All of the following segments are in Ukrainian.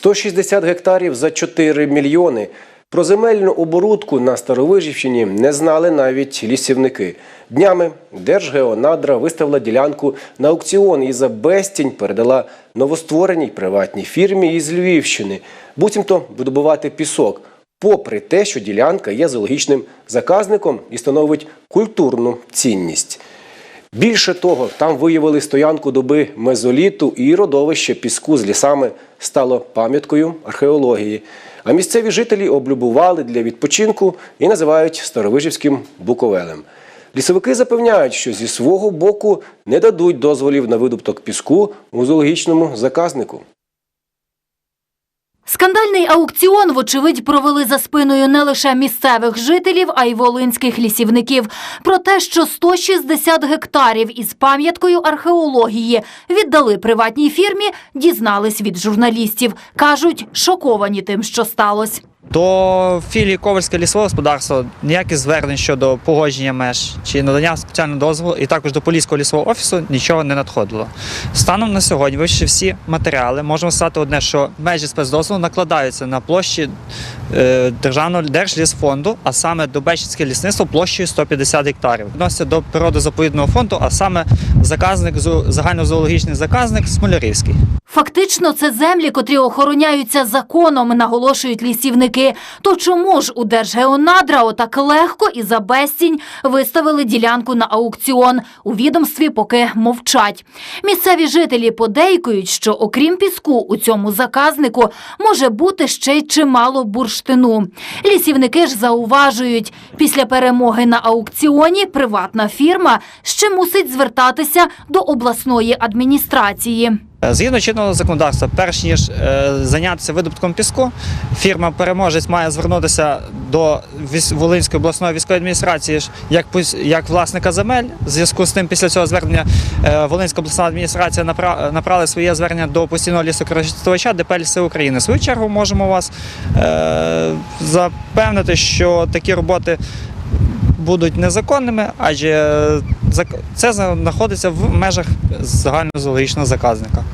160 гектарів за 4 мільйони. Про земельну оборудку на Старовижівщині не знали навіть лісівники. Днями Держгеонадра виставила ділянку на аукціон і за безцінь передала новоствореній приватній фірмі із Львівщини, буцімто видобувати пісок, попри те, що ділянка є зоологічним заказником і становить культурну цінність. Більше того, там виявили стоянку доби мезоліту і родовище піску з лісами стало пам'яткою археології. А місцеві жителі облюбували для відпочинку і називають Старовижівським буковелем. Лісовики запевняють, що зі свого боку не дадуть дозволів на видобуток піску у зоологічному заказнику. Скандальний аукціон, вочевидь, провели за спиною не лише місцевих жителів, а й волинських лісівників. Про те, що 160 гектарів із пам'яткою археології віддали приватній фірмі, дізнались від журналістів. Кажуть, шоковані тим, що сталося. До філії Ковальське лісове господарство ніяких звернень щодо погодження меж чи надання спеціального дозволу, і також до Поліського лісового офісу нічого не надходило. Станом на сьогодні, вивчивши всі матеріали, можемо сказати одне, що межі спецдозволу накладаються на площі е, державного держлісфонду, а саме до Бечицьке лісництво площею 150 гектарів. Відноситься до природозаповідного фонду, а саме заказник загальнозоологічний заказник Смолярівський. Фактично, це землі, котрі охороняються законом, наголошують лісівники. То чому ж у Держгеонадра отак легко і за безцінь виставили ділянку на аукціон? У відомстві поки мовчать. Місцеві жителі подейкують, що окрім піску у цьому заказнику може бути ще й чимало бурштину. Лісівники ж зауважують, після перемоги на аукціоні приватна фірма ще мусить звертатися до обласної адміністрації. Е, Згідно чинного законодавства, перш ніж е, зайнятися видобутком піску, фірма-переможець має звернутися до Волинської обласної військової адміністрації як, як власника земель. В зв'язку з тим, після цього звернення е, Волинська обласна адміністрація напра- направила своє звернення до постійного лісокористувача ДП «Ліси України. В свою чергу можемо вас запевнити, що такі роботи будуть незаконними, адже зак- це знаходиться в межах загального зоологічного заказника.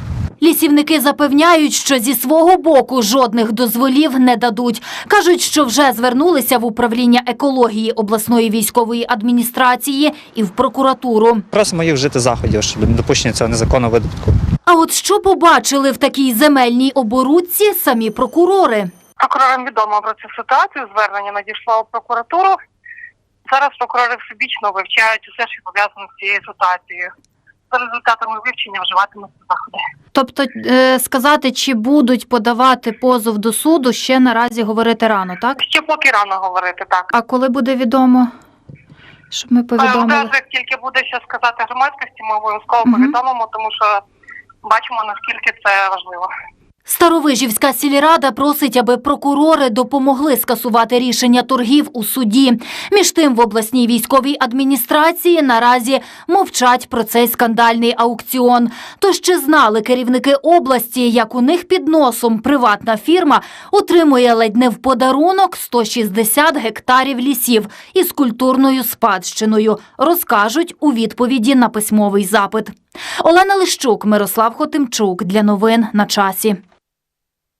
Лісівники запевняють, що зі свого боку жодних дозволів не дадуть. Кажуть, що вже звернулися в управління екології обласної військової адміністрації і в прокуратуру. Просимо їх вжити заходів щодо недопущення цього незаконного видобутку. А от що побачили в такій земельній оборудці самі прокурори? Прокурорам відомо про цю ситуацію. Звернення надійшло у прокуратуру. Зараз прокурори всебічно вивчають усе, що пов'язано з цією ситуацією. За результатами вивчення вживатимуться заходи. Тобто е, сказати, чи будуть подавати позов до суду, ще наразі говорити рано, так? Ще поки рано говорити так. А коли буде відомо, щоб ми Е, Одразу, як тільки буде що сказати громадськості, ми обов'язково Мгм. повідомимо, тому що бачимо наскільки це важливо. Старовижівська сільрада просить, аби прокурори допомогли скасувати рішення торгів у суді. Між тим, в обласній військовій адміністрації наразі мовчать про цей скандальний аукціон. Тож чи знали керівники області, як у них під носом приватна фірма отримує ледь не в подарунок 160 гектарів лісів із культурною спадщиною, розкажуть у відповіді на письмовий запит. Олена Лищук, Мирослав Хотимчук для новин на часі.